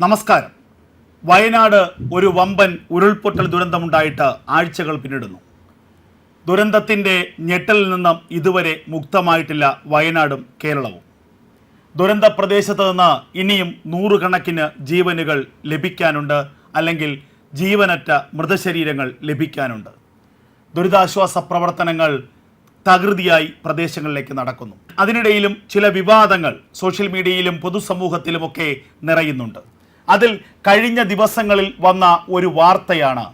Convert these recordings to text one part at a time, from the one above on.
നമസ്കാരം. വയനാട് ഒരു വമ്പൻ ഉരുൾപൊട്ടൽ ദുരന്തമുണ്ടായിട്ട് ആഴ്ചകൾ പിന്നിടുന്നു. ദുരന്തത്തിന്റെ ഞെട്ടലിൽ നിന്നും ഇതുവരെ മുക്തമായിട്ടില്ല വയനാടും കേരളവും. ദുരന്ത പ്രദേശത്ത് നിന്ന് ഇനിയും നൂറുകണക്കിന് ജീവനുകൾ ലഭിക്കാനുണ്ട് അല്ലെങ്കിൽ ജീവനറ്റ മൃതശരീരങ്ങൾ ലഭിക്കാനുണ്ട്. ദുരിതാശ്വാസ പ്രവർത്തനങ്ങൾ തകൃതിയായി പ്രദേശങ്ങളിലേക്ക് നടക്കുന്നു. അതിനിടയിലും ചില വിവാദങ്ങൾ സോഷ്യൽ മീഡിയയിലും പൊതുസമൂഹത്തിലുമൊക്കെ നിറയുന്നുണ്ട്. അതിൽ കഴിഞ്ഞ ദിവസങ്ങളിൽ വന്ന ഒരു വാർത്തയാണ്.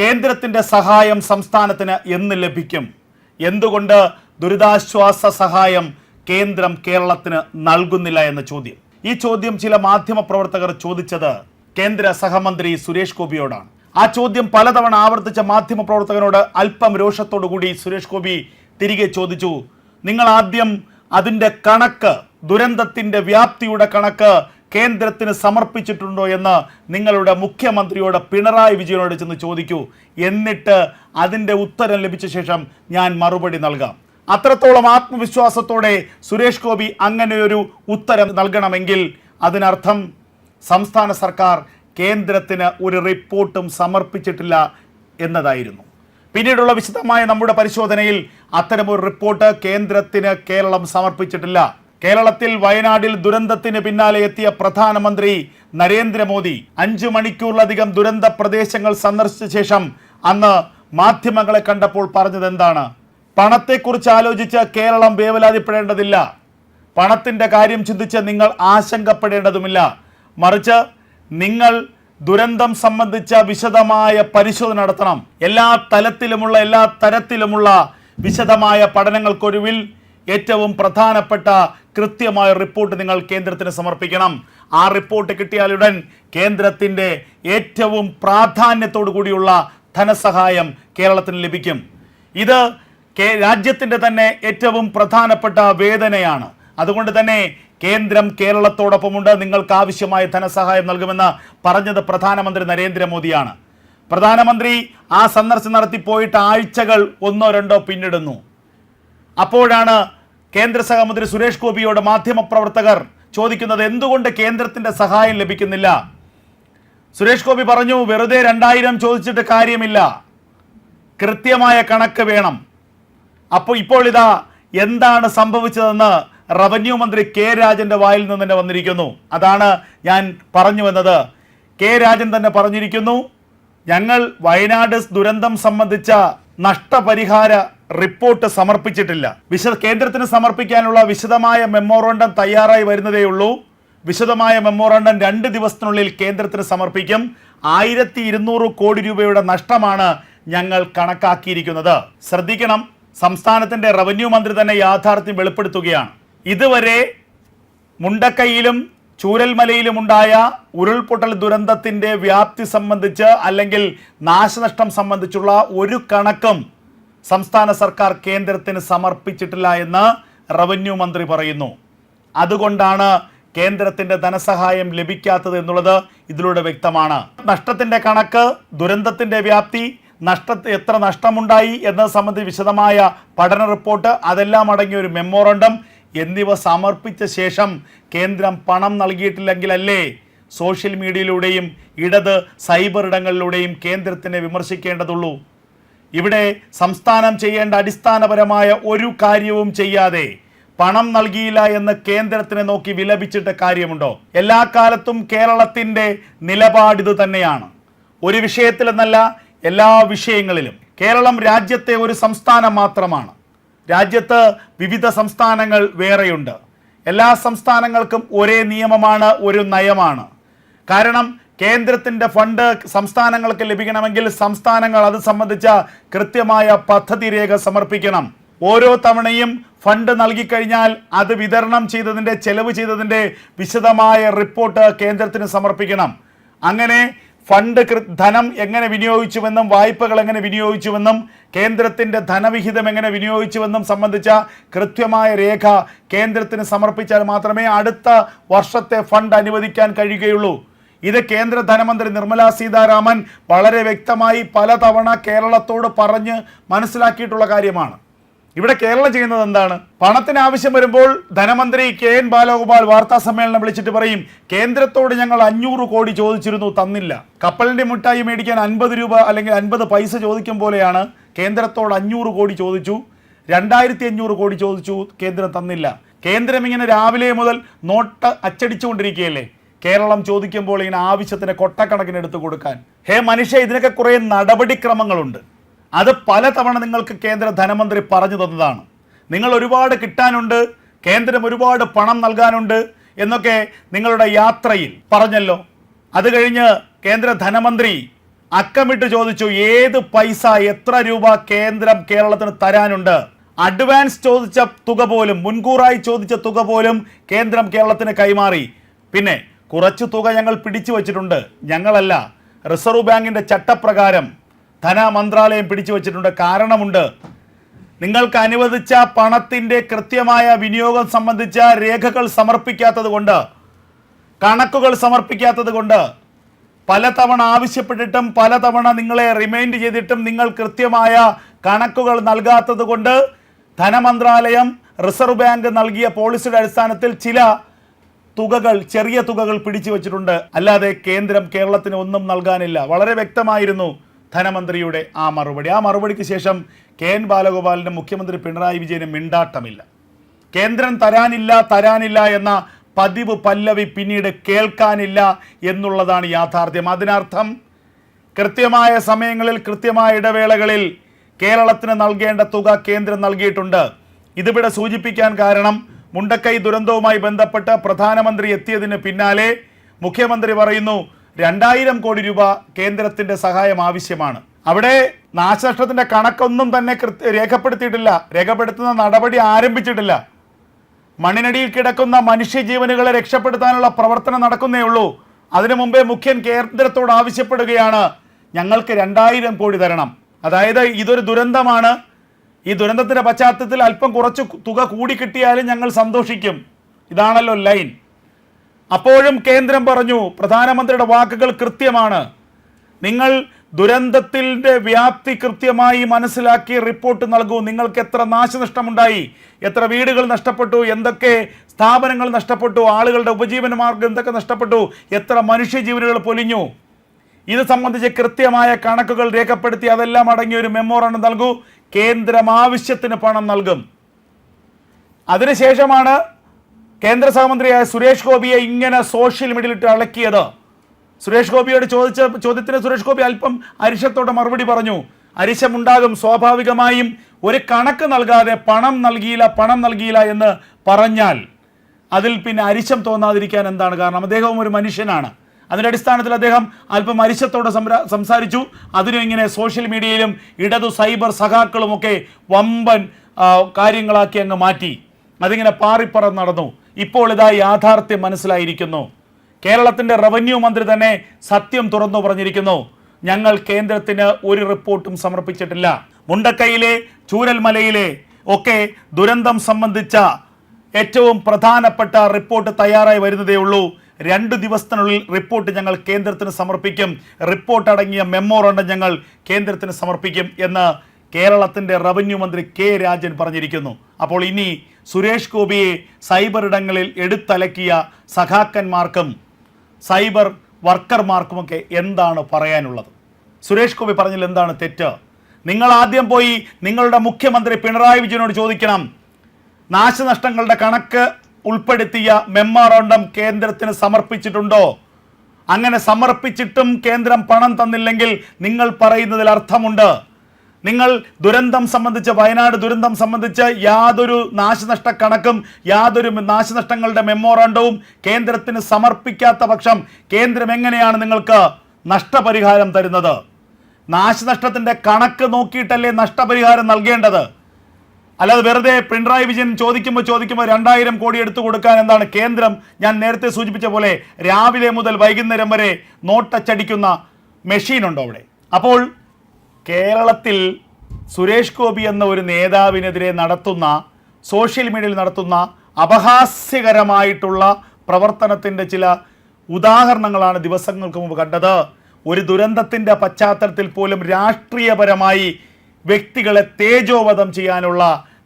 കേന്ദ്രത്തിന്റെ സഹായം സംസ്ഥാനത്തിന് എന്ന് ലഭിക്കും. എന്തുകൊണ്ട് ദുരിതാശ്വാസ സഹായം കേന്ദ്രം കേരളത്തിന് നൽകുന്നില്ല എന്ന ചോദ്യം. ഈ ചോദ്യം ചില മാധ്യമ പ്രവർത്തകർ ചോദിച്ചത് കേന്ദ്ര സഹമന്ത്രി സുരേഷ് ഗോപിയോടാണ്. ആ ചോദ്യം പലതവണ ആവർത്തിച്ച മാധ്യമ പ്രവർത്തകനോട് അല്പം രോഷത്തോടു കൂടി സുരേഷ് ഗോപി തിരികെ ചോദിച്ചു നിങ്ങൾ ആദ്യം അതിന്റെ കണക്ക് ദുരന്തത്തിന്റെ വ്യാപ്തിയുടെ കണക്ക് കേന്ദ്രത്തിന് സമർപ്പിച്ചിട്ടുണ്ടോ എന്ന് നിങ്ങളുടെ മുഖ്യമന്ത്രിയോട് പിണറായി വിജയനോട് ചെന്ന് ചോദിക്കൂ. എന്നിട്ട് അതിന്റെ ഉത്തരം ലഭിച്ച ശേഷം ഞാൻ മറുപടി നൽകാം. അത്രത്തോളം ആത്മവിശ്വാസത്തോടെ സുരേഷ് ഗോപി അങ്ങനെയൊരു ഉത്തരം നൽകണമെങ്കിൽ അതിനർത്ഥം സംസ്ഥാന സർക്കാർ കേന്ദ്രത്തിന് ഒരു റിപ്പോർട്ടും സമർപ്പിച്ചിട്ടില്ല എന്നതായിരുന്നു. പിന്നീടുള്ള വിശദമായ നമ്മുടെ പരിശോധനയിൽ അത്തരമൊരു റിപ്പോർട്ട് കേന്ദ്രത്തിന് കേരളം സമർപ്പിച്ചിട്ടില്ല. കേരളത്തിൽ വയനാടിൽ ദുരന്തത്തിന് പിന്നാലെ എത്തിയ പ്രധാനമന്ത്രി നരേന്ദ്രമോദി അഞ്ചു മണിക്കൂറിലധികം ദുരന്ത പ്രദേശങ്ങൾ സന്ദർശിച്ച ശേഷം അന്ന് മാധ്യമങ്ങളെ കണ്ടപ്പോൾ പറഞ്ഞത് എന്താണ്? പണത്തെക്കുറിച്ച് ആലോചിച്ച് കേരളം വേവലാതിപ്പെടേണ്ടതില്ല. പണത്തിന്റെ കാര്യം ചിന്തിച്ച് നിങ്ങൾ ആശങ്കപ്പെടേണ്ടതുമില്ല. മറിച്ച് നിങ്ങൾ ദുരന്തം സംബന്ധിച്ച വിശദമായ പരിശോധന നടത്തണം. എല്ലാ തലത്തിലുമുള്ള എല്ലാ തരത്തിലുമുള്ള വിശദമായ പഠനങ്ങൾക്കൊടുവിൽ ഏറ്റവും പ്രധാനപ്പെട്ട കൃത്യമായ റിപ്പോർട്ട് നിങ്ങൾ കേന്ദ്രത്തിന് സമർപ്പിക്കണം. ആ റിപ്പോർട്ട് കിട്ടിയാലുടൻ കേന്ദ്രത്തിന്റെ ഏറ്റവും പ്രാധാന്യത്തോടു കൂടിയുള്ള ധനസഹായം കേരളത്തിന് ലഭിക്കും. ഇത് രാജ്യത്തിന്റെ തന്നെ ഏറ്റവും പ്രധാനപ്പെട്ട വേദനയാണ്. അതുകൊണ്ട് തന്നെ കേന്ദ്രം കേരളത്തോടൊപ്പമുണ്ട്. നിങ്ങൾക്ക് ആവശ്യമായ ധനസഹായം നൽകുമെന്ന് പറഞ്ഞത് പ്രധാനമന്ത്രി നരേന്ദ്രമോദിയാണ്. പ്രധാനമന്ത്രി ആ സന്ദർശനം നടത്തി പോയിട്ട് ആഴ്ചകൾ ഒന്നോ രണ്ടോ പിന്നിടുന്നു. അപ്പോഴാണ് കേന്ദ്ര സഹമന്ത്രി സുരേഷ് ഗോപിയോട് മാധ്യമപ്രവർത്തകർ ചോദിക്കുന്നത് എന്തുകൊണ്ട് കേന്ദ്രത്തിന്റെ സഹായം ലഭിക്കുന്നില്ല? സുരേഷ് ഗോപി പറഞ്ഞു വെറുതെ രണ്ടായിരം ചോദിച്ചിട്ട് കാര്യമില്ല. കൃത്യമായ കണക്ക് വേണം. അപ്പോൾ ഇപ്പോൾ ഇതാ എന്താണ് സംഭവിച്ചതെന്ന് റവന്യൂ മന്ത്രി കെ രാജന്റെ വായിൽ നിന്ന് തന്നെ വന്നിരിക്കുന്നു. അതാണ് ഞാൻ പറഞ്ഞു വന്നത്. കെ രാജൻ തന്നെ പറഞ്ഞിരിക്കുന്നു ഞങ്ങൾ വയനാട് ദുരന്തം സംബന്ധിച്ച നഷ്ടപരിഹാര റിപ്പോർട്ട് സമർപ്പിച്ചിട്ടില്ല. വിശ കേന്ദ്രത്തിന് സമർപ്പിക്കാനുള്ള വിശദമായ മെമ്മോറണ്ടം തയ്യാറായി വരുന്നതേയുള്ളൂ വിശദമായ മെമ്മോറണ്ടം രണ്ട് ദിവസത്തിനുള്ളിൽ കേന്ദ്രത്തിന് സമർപ്പിക്കും. ആയിരത്തി ഇരുന്നൂറ് കോടി രൂപയുടെ നഷ്ടമാണ് ഞങ്ങൾ കണക്കാക്കിയിരിക്കുന്നത്. ശ്രദ്ധിക്കണം സംസ്ഥാനത്തിന്റെ റവന്യൂ മന്ത്രി തന്നെ യാഥാർത്ഥ്യം വെളിപ്പെടുത്തുകയാണ്. ഇതുവരെ മുണ്ടക്കൈയിലും ചൂരൽമലയിലുമുണ്ടായ ഉരുൾപൊട്ടൽ ദുരന്തത്തിന്റെ വ്യാപ്തി സംബന്ധിച്ച് അല്ലെങ്കിൽ നാശനഷ്ടം സംബന്ധിച്ചുള്ള ഒരു കണക്കും സംസ്ഥാന സർക്കാർ കേന്ദ്രത്തിന് സമർപ്പിച്ചിട്ടില്ല എന്ന് റവന്യൂ മന്ത്രി പറയുന്നു. അതുകൊണ്ടാണ് കേന്ദ്രത്തിന്റെ ധനസഹായം ലഭിക്കാത്തത് എന്നുള്ളത് ഇതിലൂടെ വ്യക്തമാണ്. നഷ്ടത്തിന്റെ കണക്ക് ദുരന്തത്തിന്റെ വ്യാപ്തി നഷ്ട എത്ര നഷ്ടമുണ്ടായി എന്നത് സംബന്ധിച്ച് വിശദമായ പഠന റിപ്പോർട്ട് അതെല്ലാം അടങ്ങിയ ഒരു മെമ്മോറണ്ടം. എന്നിവ സമർപ്പിച്ച ശേഷം കേന്ദ്രം പണം നൽകിയിട്ടില്ലെങ്കിലല്ലേ സോഷ്യൽ മീഡിയയിലൂടെയും ഇടത് സൈബർ ഇടങ്ങളിലൂടെയും കേന്ദ്രത്തിനെ വിമർശിക്കേണ്ടതുള്ളൂ. ഇവിടെ സംസ്ഥാനം ചെയ്യേണ്ട അടിസ്ഥാനപരമായ ഒരു കാര്യവും ചെയ്യാതെ പണം നൽകിയില്ല എന്ന് കേന്ദ്രത്തിനെ നോക്കി വിലപിച്ചിട്ട് കാര്യമുണ്ടോ? എല്ലാ കാലത്തും കേരളത്തിന്റെ നിലപാട് ഇത് തന്നെയാണ്. ഒരു വിഷയത്തിലെന്നല്ല എല്ലാ വിഷയങ്ങളിലും. കേരളം രാജ്യത്തെ ഒരു സംസ്ഥാനം മാത്രമാണ്. രാജ്യത്ത് വിവിധ സംസ്ഥാനങ്ങൾ വേറെയുണ്ട്. എല്ലാ സംസ്ഥാനങ്ങൾക്കും ഒരേ നിയമമാണ് ഒരു നയമാണ്. കാരണം കേന്ദ്രത്തിന്റെ ഫണ്ട് സംസ്ഥാനങ്ങൾക്ക് ലഭിക്കണമെങ്കിൽ സംസ്ഥാനങ്ങൾ അത് സംബന്ധിച്ച കൃത്യമായ പദ്ധതി രേഖ സമർപ്പിക്കണം. ഓരോ തവണയും ഫണ്ട് നൽകിക്കഴിഞ്ഞാൽ അത് വിതരണം ചെയ്തതിന്റെ ചെലവ് ചെയ്തതിന്റെ വിശദമായ റിപ്പോർട്ട് കേന്ദ്രത്തിന് സമർപ്പിക്കണം. അങ്ങനെ ഫണ്ട് ധനം എങ്ങനെ വിനിയോഗിച്ചുവെന്നും വായ്പകൾ എങ്ങനെ വിനിയോഗിച്ചുവെന്നും കേന്ദ്രത്തിന്റെ ധനവിഹിതം എങ്ങനെ വിനിയോഗിച്ചുവെന്നും സംബന്ധിച്ച കൃത്യമായ രേഖ കേന്ദ്രത്തിന് സമർപ്പിച്ചാൽ മാത്രമേ അടുത്ത വർഷത്തെ ഫണ്ട് അനുവദിക്കാൻ കഴിയുകയുള്ളൂ. ഇത് കേന്ദ്ര ധനമന്ത്രി നിർമ്മലാ സീതാരാമൻ വളരെ വ്യക്തമായി പലതവണ കേരളത്തോട് പറഞ്ഞ് മനസ്സിലാക്കിയിട്ടുള്ള കാര്യമാണ്. ഇവിടെ കേരളം ചെയ്യുന്നത് എന്താണ്? പണത്തിന് ആവശ്യം വരുമ്പോൾ ധനമന്ത്രി കെ എൻ ബാലഗോപാൽ വാർത്താ സമ്മേളനം വിളിച്ചിട്ട് പറയും കേന്ദ്രത്തോട് ഞങ്ങൾ അഞ്ഞൂറ് കോടി ചോദിച്ചിരുന്നു തന്നില്ല. കപ്പലിന്റെ മുട്ടായി മേടിക്കാൻ അൻപത് രൂപ അല്ലെങ്കിൽ അൻപത് പൈസ ചോദിക്കും പോലെയാണ് കേന്ദ്രത്തോട് അഞ്ഞൂറ് കോടി ചോദിച്ചു. രണ്ടായിരത്തി അഞ്ഞൂറ് കോടി ചോദിച്ചു കേന്ദ്രം തന്നില്ല. കേന്ദ്രം ഇങ്ങനെ രാവിലെ മുതൽ നോട്ട് അച്ചടിച്ചുകൊണ്ടിരിക്കുകയല്ലേ? കേരളം ചോദിക്കുമ്പോൾ ഇങ്ങനെ ആവശ്യത്തിന് കൊട്ടക്കണക്കിന് എടുത്തു കൊടുക്കാൻ. ഹേ മനുഷ്യ ഇതിനൊക്കെ കുറേ നടപടിക്രമങ്ങളുണ്ട്. അത് പല തവണ നിങ്ങൾക്ക് കേന്ദ്ര ധനമന്ത്രി പറഞ്ഞു തന്നതാണ്. നിങ്ങൾ ഒരുപാട് കിട്ടാനുണ്ട് കേന്ദ്രം ഒരുപാട് പണം നൽകാനുണ്ട് എന്നൊക്കെ നിങ്ങളുടെ യാത്രയിൽ പറഞ്ഞല്ലോ. അത് കഴിഞ്ഞ് കേന്ദ്ര ധനമന്ത്രി അക്കമിട്ട് ചോദിച്ചു ഏത് പൈസ എത്ര രൂപ കേന്ദ്രം കേരളത്തിന് തരാനുണ്ട്? അഡ്വാൻസ് ചോദിച്ച തുക പോലും മുൻകൂറായി ചോദിച്ച തുക പോലും കേന്ദ്രം കേരളത്തിന് കൈമാറി. പിന്നെ കുറച്ച് തുക ഞങ്ങൾ പിടിച്ചു വച്ചിട്ടുണ്ട്. ഞങ്ങളല്ല റിസർവ് ബാങ്കിന്റെ ചട്ടപ്രകാരം ധനമന്ത്രാലയം പിടിച്ചു വച്ചിട്ടുണ്ട്. കാരണമുണ്ട് നിങ്ങൾക്ക് അനുവദിച്ച പണത്തിന്റെ കൃത്യമായ വിനിയോഗം സംബന്ധിച്ച രേഖകൾ സമർപ്പിക്കാത്തത് കൊണ്ട് കണക്കുകൾ സമർപ്പിക്കാത്തത് കൊണ്ട് പലതവണ ആവശ്യപ്പെട്ടിട്ടും പലതവണ നിങ്ങളെ റിമൈൻഡ് ചെയ്തിട്ടും നിങ്ങൾ കൃത്യമായ കണക്കുകൾ നൽകാത്തത് കൊണ്ട് ധനമന്ത്രാലയം റിസർവ് ബാങ്ക് നൽകിയ പോളിസിയുടെ അടിസ്ഥാനത്തിൽ ചില തുകകൾ ചെറിയ തുകകൾ പിടിച്ചു വച്ചിട്ടുണ്ട്. അല്ലാതെ കേന്ദ്രം കേരളത്തിന് ഒന്നും നൽകാനില്ല. വളരെ വ്യക്തമായിരുന്നു ധനമന്ത്രിയുടെ ആ മറുപടി. ആ മറുപടിക്ക് ശേഷം കെ എൻ ബാലഗോപാലിന് മുഖ്യമന്ത്രി പിണറായി വിജയന് മിണ്ടാട്ടമില്ല. കേന്ദ്രം തരാനില്ല തരാനില്ല എന്ന പതിവ് പല്ലവി പിന്നീട് കേൾക്കാനില്ല എന്നുള്ളതാണ് യാഥാർത്ഥ്യം. അതിനർത്ഥം കൃത്യമായ സമയങ്ങളിൽ കൃത്യമായ ഇടവേളകളിൽ കേരളത്തിന് നൽകേണ്ട തുക കേന്ദ്രം നൽകിയിട്ടുണ്ട്. ഇതിവിടെ സൂചിപ്പിക്കാൻ കാരണം മുണ്ടക്കൈ ദുരന്തവുമായി ബന്ധപ്പെട്ട് പ്രധാനമന്ത്രി എത്തിയതിന് പിന്നാലെ മുഖ്യമന്ത്രി പറയുന്നു രണ്ടായിരം കോടി രൂപ കേന്ദ്രത്തിന്റെ സഹായം ആവശ്യമാണ്. അവിടെ നാശനഷ്ടത്തിന്റെ കണക്കൊന്നും തന്നെ രേഖപ്പെടുത്തിയിട്ടില്ല. രേഖപ്പെടുത്തുന്ന നടപടി ആരംഭിച്ചിട്ടില്ല. മണ്ണിനടിയിൽ കിടക്കുന്ന മനുഷ്യജീവനുകളെ രക്ഷപ്പെടുത്താനുള്ള പ്രവർത്തനം നടക്കുന്നേ ഉള്ളൂ. അതിനു മുമ്പേ മുഖ്യൻ കേന്ദ്രത്തോട് ആവശ്യപ്പെടുകയാണ് ഞങ്ങൾക്ക് രണ്ടായിരം കോടി തരണം. അതായത് ഇതൊരു ദുരന്തമാണ്. ഈ ദുരന്തത്തിന്റെ പശ്ചാത്തലത്തിൽ അല്പം കുറച്ച് തുക കൂടി കിട്ടിയാലും ഞങ്ങൾ സന്തോഷിക്കും. ഇതാണല്ലോ ലൈൻ. അപ്പോഴും കേന്ദ്രം പറഞ്ഞു പ്രധാനമന്ത്രിയുടെ വാക്കുകൾ കൃത്യമാണ്. നിങ്ങൾ ദുരന്തത്തിന്റെ വ്യാപ്തി കൃത്യമായി മനസ്സിലാക്കി റിപ്പോർട്ട് നൽകൂ. നിങ്ങൾക്ക് എത്ര നാശനഷ്ടമുണ്ടായി എത്ര വീടുകൾ നഷ്ടപ്പെട്ടു എന്തൊക്കെ സ്ഥാപനങ്ങൾ നഷ്ടപ്പെട്ടു ആളുകളുടെ ഉപജീവന മാർഗം എന്തൊക്കെ നഷ്ടപ്പെട്ടു എത്ര മനുഷ്യജീവനുകൾ പൊലിഞ്ഞു. ഇത് സംബന്ധിച്ച് കൃത്യമായ കണക്കുകൾ രേഖപ്പെടുത്തി അതെല്ലാം അടങ്ങിയ ഒരു മെമ്മോറാണ്ടം നൽകൂ. കേന്ദ്രം ആവശ്യത്തിന് പണം നൽകും. അതിനുശേഷമാണ് കേന്ദ്ര സഹമന്ത്രിയായ സുരേഷ് ഗോപിയെ ഇങ്ങനെ സോഷ്യൽ മീഡിയയിലിട്ട് അളക്കിയത് സുരേഷ് ഗോപിയോട് ചോദിച്ച ചോദ്യത്തിന് സുരേഷ് ഗോപി അല്പം അരിശത്തോടെ മറുപടി പറഞ്ഞു. അരിശമുണ്ടാകും സ്വാഭാവികമായും ഒരു കണക്ക് നൽകാതെ പണം നൽകിയില്ല പണം നൽകിയില്ല എന്ന് പറഞ്ഞാൽ അതിൽ പിന്നെ അരിശം തോന്നാതിരിക്കാൻ എന്താണ് കാരണം? അദ്ദേഹവും ഒരു മനുഷ്യനാണ്. അതിന്റെ അടിസ്ഥാനത്തിൽ അദ്ദേഹം അല്പം അരിശത്തോടെ സംസാരിച്ചു. അതിനും ഇങ്ങനെ സോഷ്യൽ മീഡിയയിലും ഇടതു സൈബർ സഖാക്കളുമൊക്കെ വമ്പൻ കാര്യങ്ങളാക്കി അങ്ങ് മാറ്റി. അതിങ്ങനെ പാറിപ്പറന്ന് നടന്നു. ഇപ്പോൾ ഇതാ യാഥാർത്ഥ്യം മനസ്സിലായിരിക്കുന്നു. കേരളത്തിന്റെ റവന്യൂ മന്ത്രി തന്നെ സത്യം തുറന്നു പറഞ്ഞിരിക്കുന്നു. ഞങ്ങൾ കേന്ദ്രത്തിന് ഒരു റിപ്പോർട്ടും സമർപ്പിച്ചിട്ടില്ല. മുണ്ടക്കൈയിലെ ചൂരൽമലയിലെ ഒക്കെ ദുരന്തം സംബന്ധിച്ച ഏറ്റവും പ്രധാനപ്പെട്ട റിപ്പോർട്ട് തയ്യാറായി വരുന്നതേ ഉള്ളൂ. രണ്ട് ദിവസത്തിനുള്ളിൽ റിപ്പോർട്ട് ഞങ്ങൾ കേന്ദ്രത്തിന് സമർപ്പിക്കും. റിപ്പോർട്ട് അടങ്ങിയ മെമ്മോറണ്ടം ഞങ്ങൾ കേന്ദ്രത്തിന് സമർപ്പിക്കും എന്ന് കേരളത്തിന്റെ റവന്യൂ മന്ത്രി കെ രാജൻ പറഞ്ഞിരിക്കുന്നു. അപ്പോൾ ഇനി സുരേഷ് ഗോപിയെ സൈബർ ഇടങ്ങളിൽ എടുത്തലക്കിയ സഖാക്കന്മാർക്കും സൈബർ വർക്കർമാർക്കുമൊക്കെ എന്താണ് പറയാനുള്ളത്? സുരേഷ് ഗോപി പറഞ്ഞതിൽ എന്താണ് തെറ്റ്? നിങ്ങൾ ആദ്യം പോയി നിങ്ങളുടെ മുഖ്യമന്ത്രി പിണറായി വിജയനോട് ചോദിക്കണം. നാശനഷ്ടങ്ങളുടെ കണക്ക് ഉൾപ്പെടുത്തിയ മെമ്മോറാണ്ടം കേന്ദ്രത്തിന് സമർപ്പിച്ചിട്ടുണ്ടോ? അങ്ങനെ സമർപ്പിച്ചിട്ടും കേന്ദ്രം പണം തന്നില്ലെങ്കിൽ നിങ്ങൾ പറയുന്നതിൽ അർത്ഥമുണ്ട്. നിങ്ങൾ ദുരന്തം സംബന്ധിച്ച് വയനാട് ദുരന്തം സംബന്ധിച്ച് യാതൊരു നാശനഷ്ട കണക്കും യാതൊരു നാശനഷ്ടങ്ങളുടെ മെമ്മോറാണ്ടവും കേന്ദ്രത്തിന് സമർപ്പിക്കാത്ത പക്ഷം കേന്ദ്രം എങ്ങനെയാണ് നിങ്ങൾക്ക് നഷ്ടപരിഹാരം തരുന്നത്? നാശനഷ്ടത്തിന്റെ കണക്ക് നോക്കിയിട്ടല്ലേ നഷ്ടപരിഹാരം നൽകേണ്ടത്? അല്ലാതെ വെറുതെ പിണറായി വിജയൻ ചോദിക്കുമ്പോൾ ചോദിക്കുമ്പോൾ രണ്ടായിരം കോടി എടുത്തു കൊടുക്കാൻ എന്താണ് കേന്ദ്രം? ഞാൻ നേരത്തെ സൂചിപ്പിച്ച പോലെ രാവിലെ മുതൽ വൈകുന്നേരം വരെ നോട്ടച്ചടിക്കുന്ന മെഷീനുണ്ടോ അവിടെ? അപ്പോൾ കേരളത്തിൽ സുരേഷ് ഗോപി എന്ന ഒരു നേതാവിനെതിരെ നടത്തുന്ന സോഷ്യൽ മീഡിയയിൽ നടത്തുന്ന അപഹാസ്യകരമായിട്ടുള്ള പ്രവർത്തനത്തിന്റെ ചില ഉദാഹരണങ്ങളാണ് ദിവസങ്ങൾക്ക് മുമ്പ് കണ്ടത്. ഒരു ദുരന്തത്തിന്റെ പശ്ചാത്തലത്തിൽ പോലും രാഷ്ട്രീയപരമായി വ്യക്തികളെ തേജോവധം ചെയ്യാനുള്ള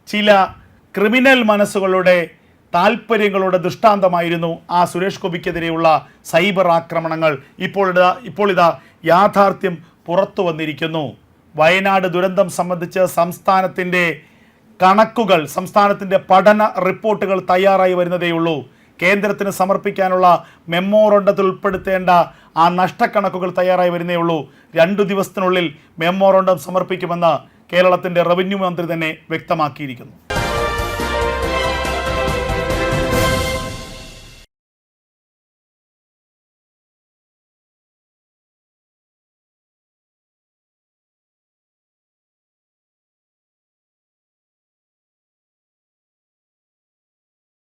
ചില ക്രിമിനൽ മനസ്സുകളുടെ താല്പര്യങ്ങളുടെ ദൃഷ്ടാന്തമായിരുന്നു ആ സുരേഷ് ഗോപിക്കെതിരെയുള്ള സൈബർ ആക്രമണങ്ങൾ. ഇപ്പോൾ ഇതാ ഇപ്പോൾ ഇതാ യാഥാർത്ഥ്യം പുറത്തു വന്നിരിക്കുന്നു. വയനാട് ദുരന്തം സംബന്ധിച്ച് സംസ്ഥാനത്തിന്റെ കണക്കുകൾ സംസ്ഥാനത്തിന്റെ പഠന റിപ്പോർട്ടുകൾ തയ്യാറായി വരുന്നതേയുള്ളൂ. കേന്ദ്രത്തിന് സമർപ്പിക്കാനുള്ള മെമ്മോറണ്ടത്തിൽ ഉൾപ്പെടുത്തേണ്ട ആ നഷ്ടക്കണക്കുകൾ തയ്യാറായി വരുന്നേ ഉള്ളൂ. രണ്ടു ദിവസത്തിനുള്ളിൽ മെമ്മോറണ്ടം സമർപ്പിക്കുമെന്ന് കേരളത്തിന്റെ റവന്യൂ മന്ത്രി തന്നെ വ്യക്തമാക്കിയിരിക്കുന്നു.